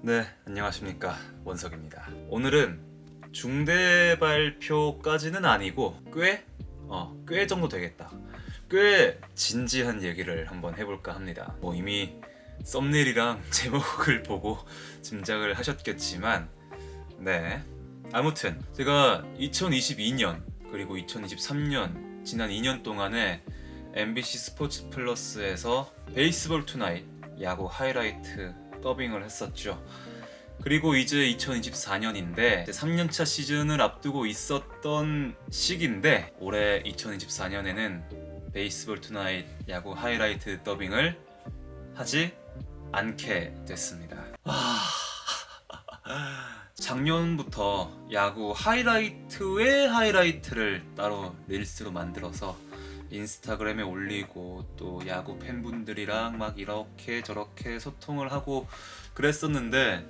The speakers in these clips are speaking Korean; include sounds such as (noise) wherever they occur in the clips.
네, 안녕하십니까. 원석입니다. 오늘은 중대 발표까지는 아니고 꽤, 어, 꽤 정도 되겠다. 꽤 진지한 얘기를 한번 해볼까 합니다. 뭐 이미 썸네일이랑 (laughs) 제목을 보고 짐작을 하셨겠지만, 네. 아무튼 제가 2022년 그리고 2023년 지난 2년 동안에 MBC 스포츠 플러스에서 베이스볼 투나잇 야구 하이라이트 더빙을 했었죠. 그리고 이제 2024년인데 3년차 시즌을 앞두고 있었던 시기인데 올해 2024년에는 베이스볼 투나잇 야구 하이라이트 더빙을 하지 않게 됐습니다. 아... (laughs) 작년부터 야구 하이라이트의 하이라이트를 따로 릴스로 만들어서 인스타그램에 올리고 또 야구 팬분들이랑 막 이렇게 저렇게 소통을 하고 그랬었는데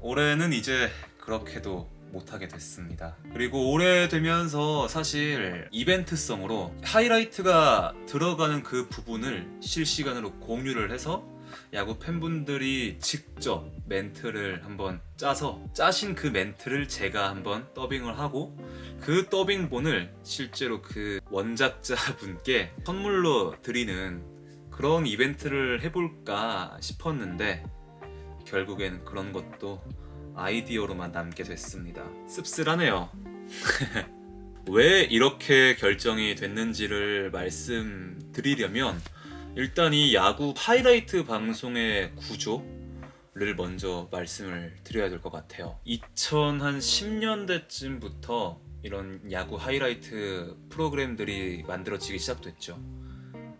올해는 이제 그렇게도 못하게 됐습니다. 그리고 올해 되면서 사실 이벤트성으로 하이라이트가 들어가는 그 부분을 실시간으로 공유를 해서 야구 팬분들이 직접 멘트를 한번 짜서 짜신 그 멘트를 제가 한번 더빙을 하고 그 더빙본을 실제로 그 원작자 분께 선물로 드리는 그런 이벤트를 해볼까 싶었는데 결국엔 그런 것도 아이디어로만 남게 됐습니다. 씁쓸하네요. (laughs) 왜 이렇게 결정이 됐는지를 말씀드리려면 일단 이 야구 하이라이트 방송의 구조를 먼저 말씀을 드려야 될 것 같아요. 2010년대쯤부터 이런 야구 하이라이트 프로그램들이 만들어지기 시작됐죠.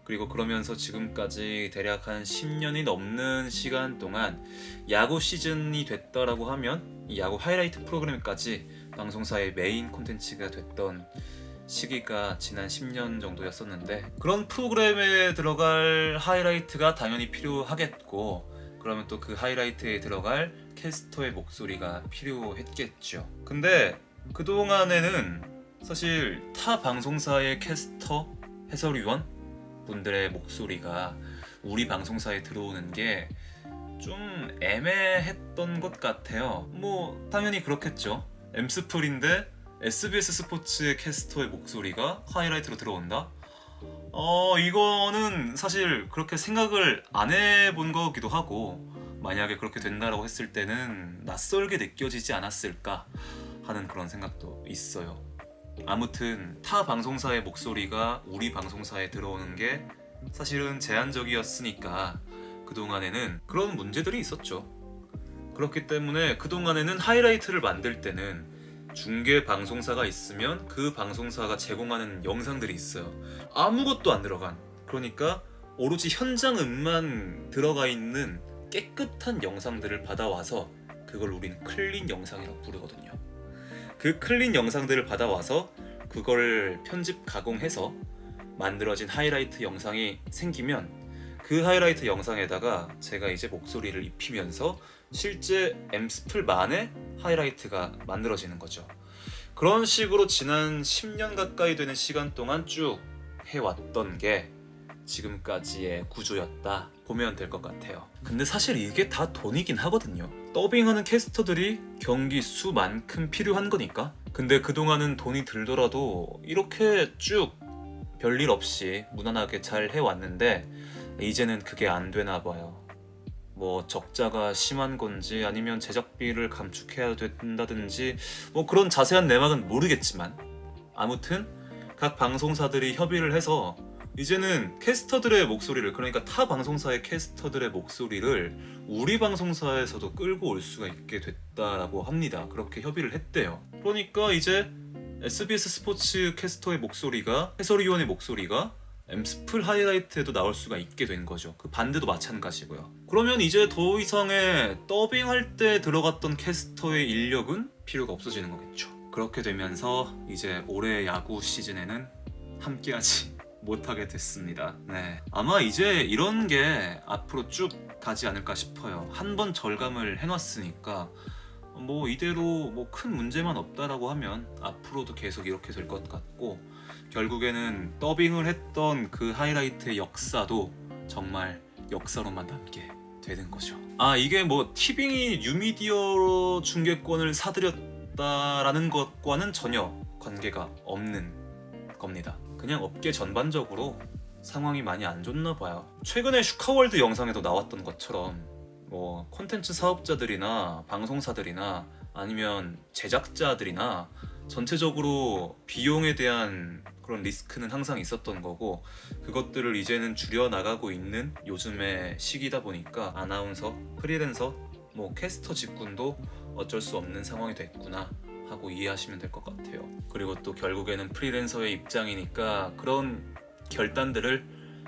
그리고 그러면서 지금까지 대략 한 10년이 넘는 시간 동안 야구 시즌이 됐다라고 하면 이 야구 하이라이트 프로그램까지 방송사의 메인 콘텐츠가 됐던 시기가 지난 10년 정도였었는데 그런 프로그램에 들어갈 하이라이트가 당연히 필요하겠고 그러면 또 그 하이라이트에 들어갈 캐스터의 목소리가 필요했겠죠. 근데 그동안에는 사실 타 방송사의 캐스터, 해설위원 분들의 목소리가 우리 방송사에 들어오는 게 좀 애매했던 것 같아요. 뭐 당연히 그렇겠죠. 엠스플인데 SBS 스포츠의 캐스터의 목소리가 하이라이트로 들어온다? 어, 이거는 사실 그렇게 생각을 안 해본 거기도 하고, 만약에 그렇게 된다라고 했을 때는 낯설게 느껴지지 않았을까 하는 그런 생각도 있어요. 아무튼 타 방송사의 목소리가 우리 방송사에 들어오는 게 사실은 제한적이었으니까 그동안에는 그런 문제들이 있었죠. 그렇기 때문에 그동안에는 하이라이트를 만들 때는 중계 방송사가 있으면 그 방송사가 제공하는 영상들이 있어요. 아무것도 안 들어간. 그러니까 오로지 현장 음만 들어가 있는 깨끗한 영상들을 받아와서 그걸 우리는 클린 영상이라고 부르거든요. 그 클린 영상들을 받아와서 그걸 편집 가공해서 만들어진 하이라이트 영상이 생기면 그 하이라이트 영상에다가 제가 이제 목소리를 입히면서 실제 엠스플만의 하이라이트가 만들어지는 거죠. 그런 식으로 지난 10년 가까이 되는 시간 동안 쭉 해왔던 게 지금까지의 구조였다 보면 될 것 같아요. 근데 사실 이게 다 돈이긴 하거든요. 더빙하는 캐스터들이 경기 수만큼 필요한 거니까. 근데 그동안은 돈이 들더라도 이렇게 쭉 별일 없이 무난하게 잘 해왔는데 이제는 그게 안 되나 봐요. 뭐 적자가 심한 건지 아니면 제작비를 감축해야 된다든지 뭐 그런 자세한 내막은 모르겠지만 아무튼 각 방송사들이 협의를 해서 이제는 캐스터들의 목소리를 그러니까 타 방송사의 캐스터들의 목소리를 우리 방송사에서도 끌고 올 수가 있게 됐다라고 합니다. 그렇게 협의를 했대요. 그러니까 이제 SBS 스포츠 캐스터의 목소리가 해설위원의 목소리가 엠스플 하이라이트에도 나올 수가 있게 된 거죠. 그 반대도 마찬가지고요. 그러면 이제 더 이상의 더빙할 때 들어갔던 캐스터의 인력은 필요가 없어지는 거겠죠. 그렇게 되면서 이제 올해 야구 시즌에는 함께하지 (laughs) 못하게 됐습니다. 네. 아마 이제 이런 게 앞으로 쭉 가지 않을까 싶어요. 한 번 절감을 해놨으니까 뭐 이대로 뭐 큰 문제만 없다라고 하면 앞으로도 계속 이렇게 될 것 같고 결국에는 더빙을 했던 그 하이라이트의 역사도 정말 역사로만 남게 되는 거죠. 아 이게 뭐 티빙이 뉴미디어로 중계권을 사들였다라는 것과는 전혀 관계가 없는 겁니다. 그냥 업계 전반적으로 상황이 많이 안 좋나 봐요. 최근에 슈카월드 영상에도 나왔던 것처럼 뭐 콘텐츠 사업자들이나 방송사들이나 아니면 제작자들이나 전체적으로 비용에 대한 그런 리스크는 항상 있었던 거고 그것들을 이제는 줄여 나가고 있는 요즘의 시기다 보니까 아나운서, 프리랜서, 뭐 캐스터 직군도 어쩔 수 없는 상황이 됐구나 하고 이해하시면 될 것 같아요. 그리고 또 결국에는 프리랜서의 입장이니까 그런 결단들을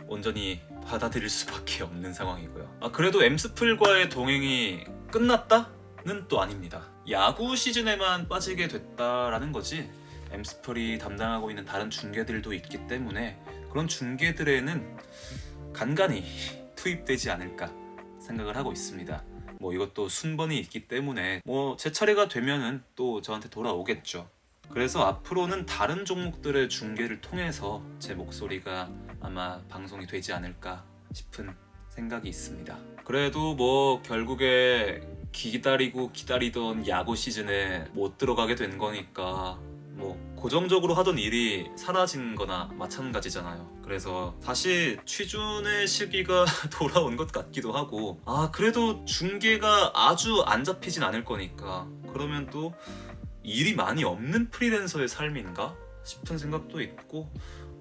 온전히 받아들일 수밖에 없는 상황이고요. 아 그래도 엠스플과의 동행이 끝났다는 또 아닙니다. 야구 시즌에만 빠지게 됐다라는 거지. 엠스플이 담당하고 있는 다른 중계들도 있기 때문에 그런 중계들에는 간간히 (laughs) 투입되지 않을까 생각을 하고 있습니다. 뭐 이것도 순번이 있기 때문에 뭐 제 차례가 되면은 또 저한테 돌아오겠죠. 그래서 앞으로는 다른 종목들의 중계를 통해서 제 목소리가 아마 방송이 되지 않을까 싶은 생각이 있습니다. 그래도 뭐 결국에 기다리고 기다리던 야구 시즌에 못 들어가게 된 거니까 뭐 고정적으로 하던 일이 사라진 거나 마찬가지잖아요. 그래서 다시 취준의 시기가 (laughs) 돌아온 것 같기도 하고 아 그래도 중계가 아주 안 잡히진 않을 거니까 그러면 또 일이 많이 없는 프리랜서의 삶인가 싶은 생각도 있고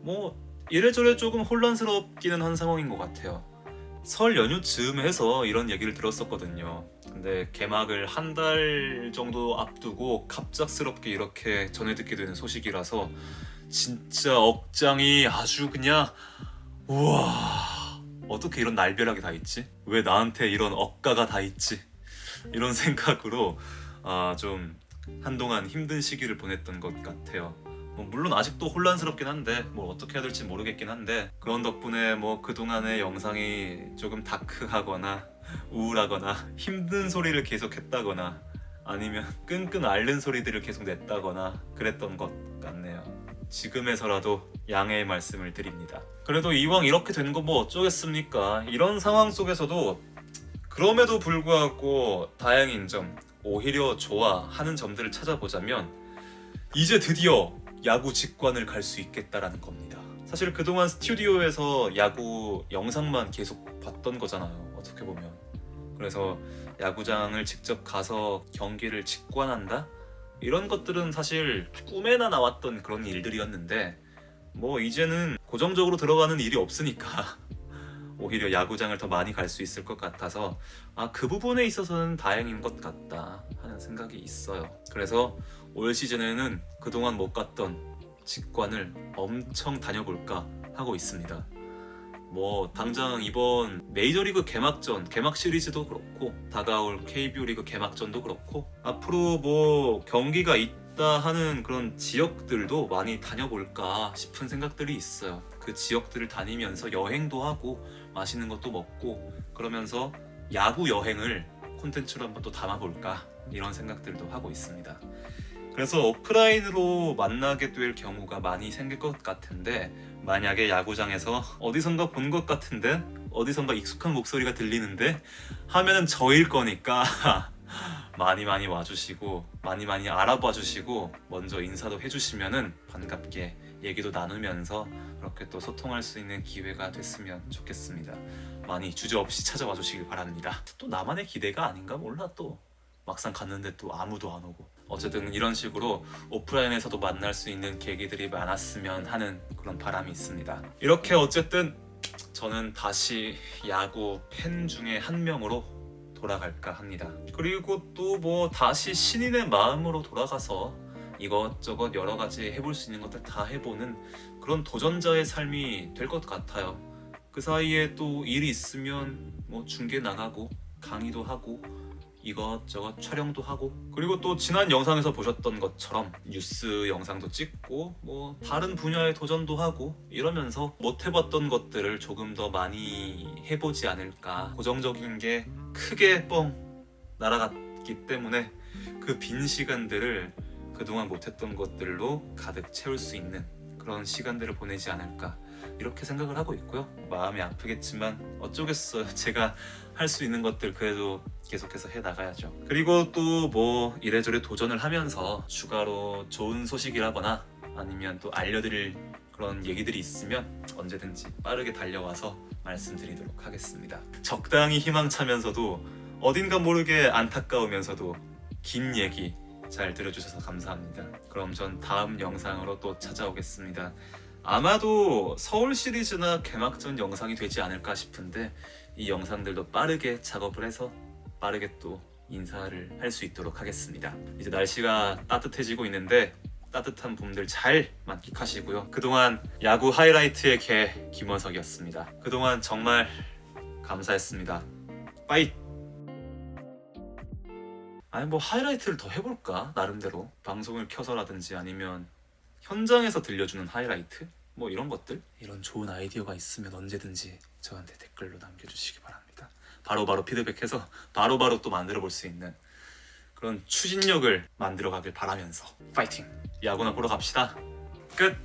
뭐 이래저래 조금 혼란스럽기는 한 상황인 것 같아요. 설 연휴 즈음 해서 이런 얘기를 들었었거든요. 근데 개막을 한 달 정도 앞두고 갑작스럽게 이렇게 전해 듣게 되는 소식이라서 진짜 억장이 아주 그냥 우와 어떻게 이런 날벼락이 다 있지? 왜 나한테 이런 억가가 다 있지? 이런 (laughs) 생각으로 아 좀 한동안 힘든 시기를 보냈던 것 같아요. 뭐 물론 아직도 혼란스럽긴 한데 뭐 어떻게 해야 될지 모르겠긴 한데 그런 덕분에 뭐 그동안의 영상이 조금 다크하거나 우울하거나 힘든 소리를 계속 했다거나 아니면 끙끙 앓는 소리들을 계속 냈다거나 그랬던 것 같네요. 지금에서라도 양해의 말씀을 드립니다. 그래도 이왕 이렇게 된 거 뭐 어쩌겠습니까? 이런 상황 속에서도 그럼에도 불구하고 다행인 점, 오히려 좋아하는 점들을 찾아보자면 이제 드디어 야구 직관을 갈 수 있겠다라는 겁니다. 사실 그동안 스튜디오에서 야구 영상만 계속 봤던 거잖아요. 어떻게 보면. 그래서 야구장을 직접 가서 경기를 직관한다? 이런 것들은 사실 꿈에나 나왔던 그런 일들이었는데 뭐 이제는 고정적으로 들어가는 일이 없으니까 (laughs) 오히려 야구장을 더 많이 갈 수 있을 것 같아서 아 그 부분에 있어서는 다행인 것 같다 하는 생각이 있어요. 그래서 올 시즌에는 그동안 못 갔던 직관을 엄청 다녀볼까 하고 있습니다. 뭐 당장 이번 메이저리그 개막전 개막 시리즈도 그렇고 다가올 KBO 리그 개막전도 그렇고 앞으로 뭐 경기가 있다 하는 그런 지역들도 많이 다녀볼까 싶은 생각들이 있어요. 그 지역들을 다니면서 여행도 하고 맛있는 것도 먹고 그러면서 야구 여행을 콘텐츠로 한번 또 담아볼까 이런 생각들도 하고 있습니다. 그래서 오프라인으로 만나게 될 경우가 많이 생길 것 같은데 만약에 야구장에서 어디선가 본 것 같은데 어디선가 익숙한 목소리가 들리는데 하면은 저일 거니까 (laughs) 많이 많이 와주시고 많이 많이 알아봐 주시고 먼저 인사도 해주시면은 반갑게 얘기도 나누면서 그렇게 또 소통할 수 있는 기회가 됐으면 좋겠습니다. 많이 주저없이 찾아와 주시길 바랍니다. 또 나만의 기대가 아닌가 몰라 또 막상 갔는데 또 아무도 안 오고 어쨌든 이런 식으로 오프라인에서도 만날 수 있는 계기들이 많았으면 하는 그런 바람이 있습니다. 이렇게 어쨌든 저는 다시 야구 팬 중에 한 명으로 돌아갈까 합니다. 그리고 또 뭐 다시 신인의 마음으로 돌아가서 이것저것 여러 가지 해볼 수 있는 것들 다 해보는 그런 도전자의 삶이 될 것 같아요. 그 사이에 또 일이 있으면 뭐 중계 나가고 강의도 하고 이것저것 촬영도 하고 그리고 또 지난 영상에서 보셨던 것처럼 뉴스 영상도 찍고 뭐 다른 분야의 도전도 하고 이러면서 못 해봤던 것들을 조금 더 많이 해보지 않을까. 고정적인 게 크게 뻥 날아갔기 때문에 그 빈 시간들을 그동안 못했던 것들로 가득 채울 수 있는 그런 시간들을 보내지 않을까 이렇게 생각을 하고 있고요. 마음이 아프겠지만 어쩌겠어요. (laughs) 제가 할 수 있는 것들 그래도 계속해서 해 나가야죠. 그리고 또 뭐 이래저래 도전을 하면서 추가로 좋은 소식이라거나 아니면 또 알려드릴 그런 얘기들이 있으면 언제든지 빠르게 달려와서 말씀드리도록 하겠습니다. 적당히 희망차면서도 어딘가 모르게 안타까우면서도 긴 얘기 잘 들어주셔서 감사합니다. 그럼 전 다음 영상으로 또 찾아오겠습니다. 아마도 서울 시리즈나 개막전 영상이 되지 않을까 싶은데 이 영상들도 빠르게 작업을 해서 빠르게 또 인사를 할 수 있도록 하겠습니다. 이제 날씨가 따뜻해지고 있는데 따뜻한 봄들 잘 만끽하시고요. 그동안 야구 하이라이트의 개 김원석이었습니다. 그동안 정말 감사했습니다. 빠이! 아니 뭐 하이라이트를 더 해볼까 나름대로 방송을 켜서라든지 아니면 현장에서 들려주는 하이라이트 뭐 이런 것들? 이런 좋은 아이디어가 있으면 언제든지 저한테 댓글로 남겨주시기 바랍니다. 바로바로 피드백해서 바로 바로 또 만들어 볼 수 있는 그런 추진력을 만들어 가길 바라면서 파이팅! 야구나 보러 갑시다. 끝